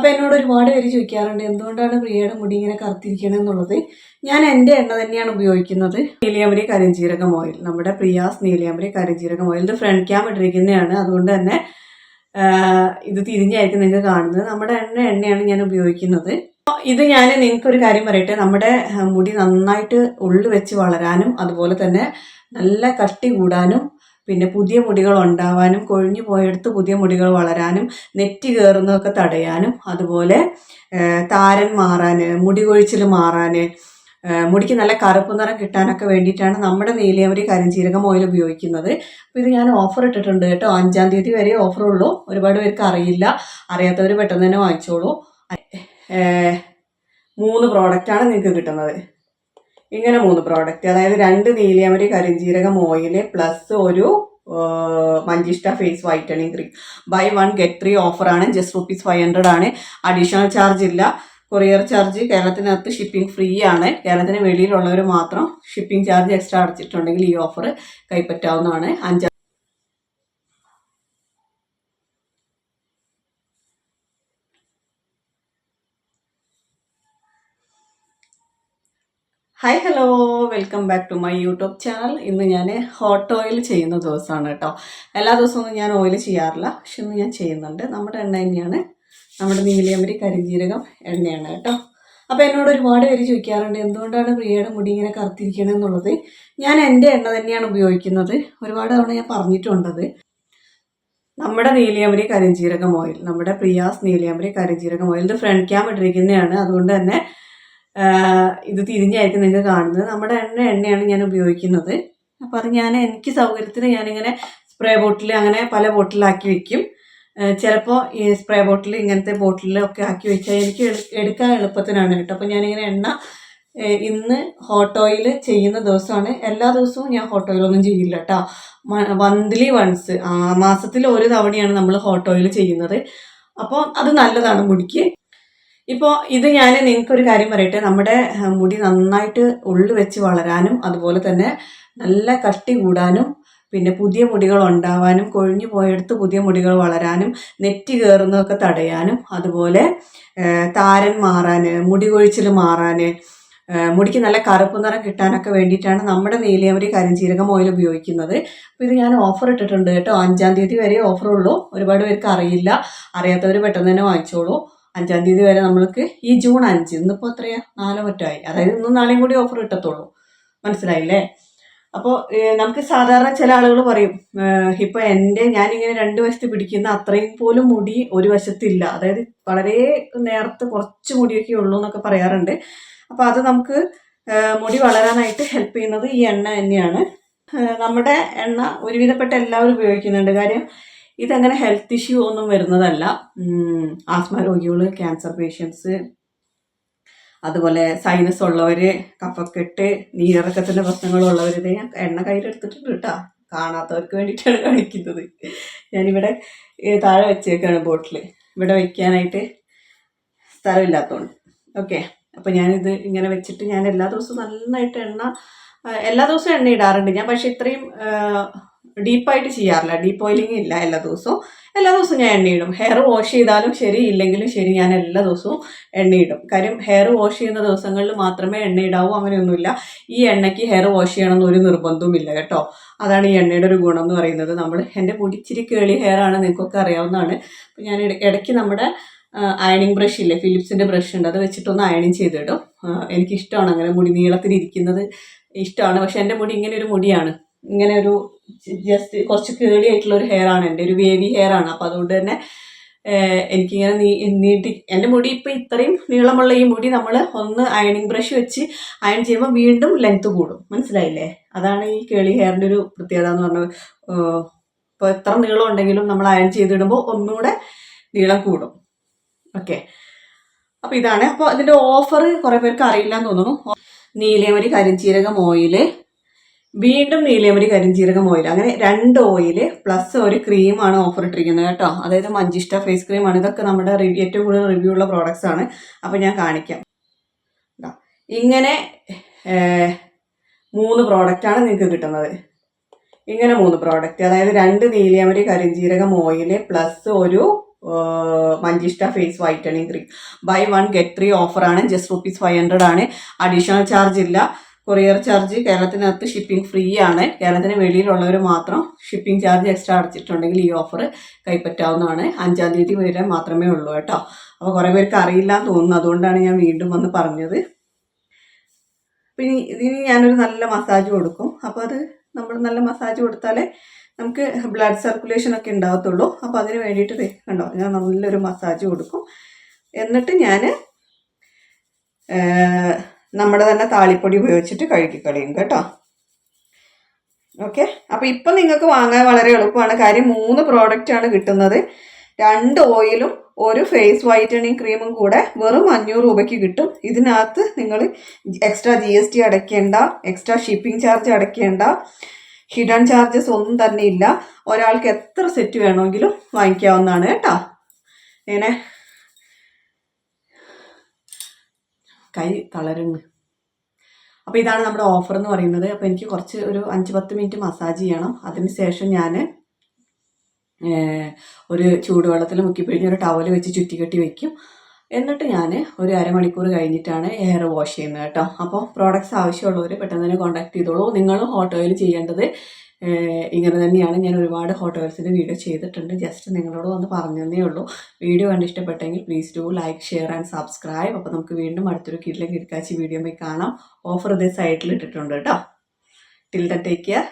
അപ്പോൾ എന്നോട് ഒരുപാട് പേര് ചോദിക്കാറുണ്ട് എന്തുകൊണ്ടാണ് പ്രിയയുടെ മുടി ഇങ്ങനെ കറുത്തിരിക്കണം എന്നുള്ളത്? ഞാൻ എന്റെ എണ്ണ തന്നെയാണ് ഉപയോഗിക്കുന്നത്. നീലിയാമ്പരി കരിഞ്ചീരകം ഓയിൽ നമ്മുടെ പ്രിയാസ് നീലിയാമ്പരി കരിഞ്ചീരകം ഓയിൽ ഇത് ഫ്രണ്ട് ക്യാം ഇട്ടിരിക്കുന്നതാണ്. അതുകൊണ്ട് തന്നെ ഇത് തിരിഞ്ഞായിരിക്കും നിങ്ങൾക്ക് കാണുന്നത്. നമ്മുടെ എണ്ണ എണ്ണയാണ് ഞാൻ ഉപയോഗിക്കുന്നത്. ഇത് ഞാൻ നിങ്ങൾക്കൊരു കാര്യം പറയട്ടെ. നമ്മുടെ മുടി നന്നായിട്ട് ഉള്ളു വെച്ച് വളരാനും അതുപോലെ തന്നെ നല്ല കട്ടി കൂടാനും പിന്നെ പുതിയ മുടികൾ ഉണ്ടാവാനും കൊഴിഞ്ഞു പോയെടുത്ത് പുതിയ മുടികൾ വളരാനും നെറ്റി കയറുന്നതൊക്കെ തടയാനും അതുപോലെ താരൻ മാറാൻ മുടി കൊഴിച്ചിൽ മാറാൻ മുടിക്ക് നല്ല കറുപ്പ് നിറം കിട്ടാനൊക്കെ വേണ്ടിയിട്ടാണ് നമ്മുടെ നീലിയവരി കരിഞ്ചീരകം ഓയിൽ ഉപയോഗിക്കുന്നത്. അപ്പോൾ ഇത് ഞാൻ ഓഫർ ഇട്ടിട്ടുണ്ട് കേട്ടോ. അഞ്ചാം തീയതി വരെ ഓഫർ ഉള്ളൂ. ഒരുപാട് പേർക്ക് അറിയില്ല. അറിയാത്തവർ പെട്ടെന്ന് തന്നെ വാങ്ങിച്ചോളൂ. മൂന്ന് പ്രോഡക്റ്റാണ് നിങ്ങൾക്ക് കിട്ടുന്നത്. ഇങ്ങനെ മൂന്ന് പ്രോഡക്റ്റ്. അതായത് രണ്ട് നീലിയമരി കരിഞ്ചീരകം ഓയിൽ പ്ലസ് ഒരു മഞ്ചിഷ്ട face whitening cream buy one get three ഓഫറാണ് ജസ്റ്റ് റുപ്പീസ് ഫൈവ് ഹൺഡ്രഡ് ആണ്. അഡീഷണൽ ചാർജ് ഇല്ല. കൊറിയർ ചാർജ് കേരളത്തിനകത്ത് ഷിപ്പിംഗ് ഫ്രീ ആണ്. കേരളത്തിന് വെളിയിലുള്ളവർ മാത്രം ഷിപ്പിംഗ് ചാർജ് എക്സ്ട്രാ അടച്ചിട്ടുണ്ടെങ്കിൽ ഈ ഓഫർ കൈപ്പറ്റാവുന്നതാണ്. അഞ്ചാം hi hello welcome back to my YouTube channel ഇന്ന് ഞാൻ ഹോട്ട് ഓയിൽ ചെയ്യുന്ന ദിവസമാണ് കേട്ടോ. എല്ലാ ദിവസവും ഞാൻ ഓയിൽ ചെയ്യാറില്ല. പക്ഷെ ഇന്ന് ഞാൻ ചെയ്യുന്നുണ്ട്. നമ്മുടെ എണ്ണ തന്നെയാണ്. നമ്മുടെ നീലിയമ്പരി കരിഞ്ജീരകം എണ്ണയാണ് കേട്ടോ. അപ്പോൾ എന്നോട് ഒരുപാട് പേര് ചോദിക്കാറുണ്ട് എന്തുകൊണ്ടാണ് പ്രിയയുടെ മുടി ഇങ്ങനെ കറുത്തിരിക്കണം എന്നുള്ളത്? ഞാൻ എന്റെ എണ്ണ തന്നെയാണ് ഉപയോഗിക്കുന്നത്. ഒരുപാട് തവണ ഞാൻ പറഞ്ഞിട്ടുണ്ടത്. നമ്മുടെ നീലിയമ്പരി കരിഞ്ജീരകം ഓയിൽ നമ്മുടെ പ്രിയാസ് നീലിയമ്പരി കരിഞ്ജീരകം ഓയിൽ ഇത് ഫ്രണ്ട് ക്യാം ഇട്ടിരിക്കുന്നതാണ്. അതുകൊണ്ട് തന്നെ ഇത് തിരിഞ്ഞായിരിക്കും നിങ്ങൾ കാണുന്നത്. നമ്മുടെ എണ്ണ എണ്ണയാണ് ഞാൻ ഉപയോഗിക്കുന്നത്. അപ്പോൾ അത് ഞാൻ എനിക്ക് സൗകര്യത്തിന് ഞാനിങ്ങനെ സ്പ്രേ ബോട്ടിൽ അങ്ങനെ പല ബോട്ടിലാക്കി വെക്കും. ചിലപ്പോൾ ഈ സ്പ്രേ ബോട്ടിൽ ഇങ്ങനത്തെ ബോട്ടിലൊക്കെ ആക്കി വെച്ചാൽ എനിക്ക് എടുക്കാൻ എളുപ്പത്തിനാണ് കേട്ടോ. അപ്പോൾ ഞാനിങ്ങനെ എണ്ണ ഇന്ന് ഹോട്ട് ഓയിൽ ചെയ്യുന്ന ദിവസമാണ്. എല്ലാ ദിവസവും ഞാൻ ഹോട്ട് ഓയിലൊന്നും ചെയ്യില്ല കേട്ടോ. മന്ത്ലി വൺസ് മാസത്തിൽ ഒരു തവണയാണ് നമ്മൾ ഹോട്ട് ഓയിൽ ചെയ്യുന്നത്. അപ്പോൾ അത് നല്ലതാണ് മുടിക്ക്. ഇപ്പോൾ ഇത് ഞാൻ നിങ്ങൾക്കൊരു കാര്യം പറയട്ടെ. നമ്മുടെ മുടി നന്നായിട്ട് ഉള്ളു വെച്ച് വളരാനും അതുപോലെ തന്നെ നല്ല കട്ടി കൂടാനും പിന്നെ പുതിയ മുടികൾ ഉണ്ടാവാനും കൊഴിഞ്ഞു പോയെടുത്ത് പുതിയ മുടികൾ വളരാനും നെറ്റി കയറുന്നതൊക്കെ തടയാനും അതുപോലെ താരൻ മാറാൻ മുടി കൊഴിച്ചിൽ മാറാൻ മുടിക്ക് നല്ല കറുപ്പ് നിറം കിട്ടാനൊക്കെ വേണ്ടിയിട്ടാണ് നമ്മുടെ നീലിയമരി കരിഞ്ചീരകം ഓയിൽ ഉപയോഗിക്കുന്നത്. അപ്പോൾ ഇത് ഞാൻ ഓഫർ ഇട്ടിട്ടുണ്ട് കേട്ടോ. അഞ്ചാം തീയതി വരെ ഓഫർ ഉള്ളൂ ഒരുപാട് പേർക്ക് അറിയില്ല. അറിയാത്തവർ പെട്ടെന്ന് തന്നെ വാങ്ങിച്ചോളൂ. അഞ്ചാം തീയതി വരെ നമ്മൾക്ക് ഈ ജൂൺ അഞ്ച് ഇന്നിപ്പോൾ എത്രയാ? നാലോ മറ്റോ ആയി. അതായത് ഇന്നും നാളെയും കൂടി ഓഫർ കിട്ടത്തുള്ളൂ. മനസ്സിലായില്ലേ? അപ്പോൾ നമുക്ക് സാധാരണ ചില ആളുകൾ പറയും ഇപ്പോൾ എന്റെ ഞാനിങ്ങനെ രണ്ട് വശത്ത് പിടിക്കുന്ന അത്രയും പോലും മുടി ഒരു വശത്തില്ല. അതായത് വളരെ നേരത്തെ കുറച്ച് മുടിയൊക്കെ ഉള്ളൂ എന്നൊക്കെ പറയാറുണ്ട്. അപ്പോൾ അത് നമുക്ക് മുടി വളരാനായിട്ട് ഹെൽപ്പ് ചെയ്യുന്നത് ഈ എണ്ണ തന്നെയാണ്. നമ്മുടെ എണ്ണ ഒരുവിധപ്പെട്ട എല്ലാവരും ഉപയോഗിക്കുന്നുണ്ട്. കാര്യം ഇതങ്ങനെ ഹെൽത്ത് ഇഷ്യൂ ഒന്നും വരുന്നതല്ല. ആസ്മ രോഗികൾ ക്യാൻസർ പേഷ്യൻസ് അതുപോലെ സൈനസ് ഉള്ളവർ കഫക്കെട്ട് നീരിറക്കത്തിന്റെ പ്രശ്നങ്ങളുള്ളവർ ഇത് ഞാൻ എണ്ണ കയ്യിലെടുത്തിട്ടുണ്ട് കേട്ടോ. കാണാത്തവർക്ക് വേണ്ടിയിട്ടാണ് കാണിക്കുന്നത്. ഞാനിവിടെ താഴെ വെച്ചേക്കാണ് ബോട്ടിൽ ഇവിടെ വയ്ക്കാനായിട്ട് സ്ഥലമില്ലാത്തതുകൊണ്ട് ഓക്കെ അപ്പോൾ ഞാനിത് ഇങ്ങനെ വെച്ചിട്ട് ഞാൻ എല്ലാ ദിവസവും നന്നായിട്ട് എണ്ണ എല്ലാ ദിവസവും എണ്ണ ഇടാറുണ്ട്. ഞാൻ പക്ഷേ ഇത്രയും ഡീപ്പായിട്ട് ചെയ്യാറില്ല. ഡീപ്പ് ഓയിലിംഗ് ഇല്ല എല്ലാ ദിവസവും. എല്ലാ ദിവസവും ഞാൻ എണ്ണയിടും ഹെയർ വാഷ് ചെയ്താലും ശരി ഇല്ലെങ്കിലും ശരി ഞാൻ എല്ലാ ദിവസവും എണ്ണയിടും കാര്യം ഹെയർ വാഷ് ചെയ്യുന്ന ദിവസങ്ങളിൽ മാത്രമേ എണ്ണയിടാവൂ അങ്ങനെയൊന്നുമില്ല. ഈ എണ്ണയ്ക്ക് ഹെയർ വാഷ് ചെയ്യണമെന്ന് ഒരു നിർബന്ധവുമില്ല കേട്ടോ. അതാണ് ഈ എണ്ണയുടെ ഒരു ഗുണം എന്ന് പറയുന്നത്. നമ്മൾ എന്റെ മുടി കേളി ഹെയർ ആണ് നിങ്ങൾക്കൊക്കെ അറിയാവുന്നതാണ്. അപ്പോൾ ഞാൻ ഇട- ഇടയ്ക്ക് നമ്മുടെ അയണിങ് ബ്രഷ് ഇല്ലേ? ഫിലിപ്സിന്റെ ബ്രഷ് ഉണ്ട്. അത് വെച്ചിട്ടൊന്ന് അയണിങ് ചെയ്തിടും. എനിക്കിഷ്ടമാണ് അങ്ങനെ മുടി നീളത്തിൽ ഇരിക്കുന്നത് ഇഷ്ടമാണ്. പക്ഷെ എന്റെ മുടി ഇങ്ങനെ ഒരു മുടിയാണ്. ഇങ്ങനെ ഒരു ജസ്റ്റ് കുറച്ച് കേളി ആയിട്ടുള്ള ഒരു ഹെയർ ആണ്. എന്റെ ഒരു വേവി ഹെയർ ആണ്. അപ്പോൾ അതുകൊണ്ട് തന്നെ എനിക്കിങ്ങനെ നീ നീട്ടി എന്റെ മുടി ഇപ്പോൾ ഇത്രയും നീളമുള്ള ഈ മുടി നമ്മൾ ഒന്ന് അയണിങ് ബ്രഷ് വെച്ച് അയൺ ചെയ്യുമ്പോൾ വീണ്ടും ലെങ്ത് കൂടും. മനസ്സിലായില്ലേ? അതാണ് ഈ കേളി ഹെയറിന്റെ ഒരു പ്രത്യേകത എന്ന് പറഞ്ഞത്. ഇപ്പോൾ എത്ര നീളം ഉണ്ടെങ്കിലും നമ്മൾ അയൺ ചെയ്തിടുമ്പോൾ ഒന്നുകൂടെ നീളം കൂടും. ഓക്കെ. അപ്പോൾ ഇതാണ്. അപ്പോൾ അതിന്റെ ഓഫർ കുറേ പേർക്ക് അറിയില്ല എന്ന് തോന്നുന്നു. നീലേമരി കരിഞ്ചീരകം ഓയിൽ വീണ്ടും നീലയമരി കരിഞ്ചീരകം ഓയിൽ അങ്ങനെ രണ്ട് ഓയിൽ പ്ലസ് ഒരു ക്രീമാണ് ഓഫർ ഇട്ടിരിക്കുന്നത് കേട്ടോ. അതായത് മഞ്ചിഷ്ട ഫേസ് ക്രീമാണ് ഇതൊക്കെ നമ്മുടെ ഏറ്റവും കൂടുതൽ റിവ്യൂ ഉള്ള പ്രോഡക്റ്റ്സ് ആണ്. അപ്പോൾ ഞാൻ കാണിക്കാം. ഇങ്ങനെ മൂന്ന് പ്രോഡക്റ്റാണ് നിങ്ങൾക്ക് കിട്ടുന്നത്. ഇങ്ങനെ മൂന്ന് പ്രോഡക്റ്റ് അതായത് രണ്ട് നീലിയമരി കരിഞ്ചീരകം ഓയിൽ പ്ലസ് ഒരു മഞ്ചിഷ്ട face whitening cream buy one get three ഓഫറാണ് ജസ്റ്റ് റുപ്പീസ് ഫൈവ് ഹൺഡ്രഡ് ആണ്. അഡീഷണൽ ചാർജ് ഇല്ല. കൊറിയർ ചാർജ് കേരളത്തിനകത്ത് ഷിപ്പിംഗ് ഫ്രീ ആണ്. കേരളത്തിന് വെളിയിലുള്ളവർ മാത്രം ഷിപ്പിംഗ് ചാർജ് എക്സ്ട്രാ അടച്ചിട്ടുണ്ടെങ്കിൽ ഈ ഓഫർ കൈപ്പറ്റാവുന്നതാണ്. അഞ്ചാം തീയതി വരെ മാത്രമേ ഉള്ളൂ കേട്ടോ. അപ്പോൾ കുറേ പേർക്ക് അറിയില്ല എന്ന് തോന്നുന്നു. അതുകൊണ്ടാണ് ഞാൻ വീണ്ടും വന്ന് പറഞ്ഞത്. പിന്നെ ഇതിന് ഞാനൊരു നല്ല മസാജ് കൊടുക്കും. അപ്പോൾ അത് നമ്മൾ നല്ല മസാജ് കൊടുത്താലേ നമുക്ക് ബ്ലഡ് സർക്കുലേഷൻ ഒക്കെ ഉണ്ടാകത്തുള്ളൂ അപ്പോൾ അതിന് വേണ്ടിയിട്ട് കണ്ടോ ഞാൻ നല്ലൊരു മസാജ് കൊടുക്കും. എന്നിട്ട് ഞാൻ നമ്മുടെ തന്നെ താളിപ്പൊടി ഉപയോഗിച്ചിട്ട് കഴുകിക്കളയും കേട്ടോ. ഓക്കെ അപ്പോൾ ഇപ്പം നിങ്ങൾക്ക് വാങ്ങാൻ വളരെ എളുപ്പമാണ്. കാര്യം മൂന്ന് പ്രോഡക്റ്റ് ആണ് കിട്ടുന്നത്. രണ്ട് ഓയിലും ഒരു ഫേസ് വൈറ്റനിങ് ക്രീമും കൂടെ വെറും അഞ്ഞൂറ് രൂപയ്ക്ക് കിട്ടും. ഇതിനകത്ത് നിങ്ങൾ എക്സ്ട്രാ ജി എസ് ടി അടയ്ക്കേണ്ട എക്സ്ട്രാ ഷിപ്പിംഗ് ചാർജ് അടയ്ക്കേണ്ട ഹിഡൻ ചാർജസ് ഒന്നും തന്നെ ഇല്ല. ഒരാൾക്ക് എത്ര സെറ്റ് വേണമെങ്കിലും വാങ്ങിക്കാവുന്നതാണ് കേട്ടോ. ഇങ്ങനെ കൈ തളരുന്നു. അപ്പോൾ ഇതാണ് നമ്മുടെ ഓഫർ എന്ന് പറയുന്നത്. അപ്പോൾ എനിക്ക് കുറച്ച് ഒരു അഞ്ച് പത്ത് മിനിറ്റ് മസാജ് ചെയ്യണം. അതിന് ശേഷം ഞാൻ ഒരു ചൂടുവെള്ളത്തിൽ മുക്കിപ്പിഴിഞ്ഞ് ഒരു ടവൽ വെച്ച് ചുറ്റിക്കെട്ടി വെക്കും. എന്നിട്ട് ഞാൻ ഒരു അരമണിക്കൂർ കഴിഞ്ഞിട്ടാണ് ഹെയർ വാഷ് ചെയ്യുന്നത് കേട്ടോ. അപ്പോൾ പ്രോഡക്ട്സ് ആവശ്യമുള്ളവർ പെട്ടെന്ന് തന്നെ കോൺടാക്ട് ചെയ്തോളൂ. നിങ്ങളും ഓട്ടോയിൽ ചെയ്യേണ്ടത് ഇങ്ങനെ തന്നെയാണ് ഞാൻ ഒരുപാട് ഹോട്ടൽസിന്റെ വീഡിയോ ചെയ്തിട്ടുണ്ട്. ജസ്റ്റ് നിങ്ങളോട് വന്ന് പറഞ്ഞതേ ഉള്ളൂ. വീഡിയോ കണ്ട് ഇഷ്ടപ്പെട്ടെങ്കിൽ please do like share and subscribe അപ്പോൾ നമുക്ക് വീണ്ടും അടുത്തൊരു കിഡിലെ കിടക്കാച്ചി വീഡിയോ പോയി കാണാം. ഓഫർ ഇതേ സൈഡിൽ ഇട്ടിട്ടുണ്ട് കേട്ടോ ടിൽ ദ ടേക്ക് കെയർ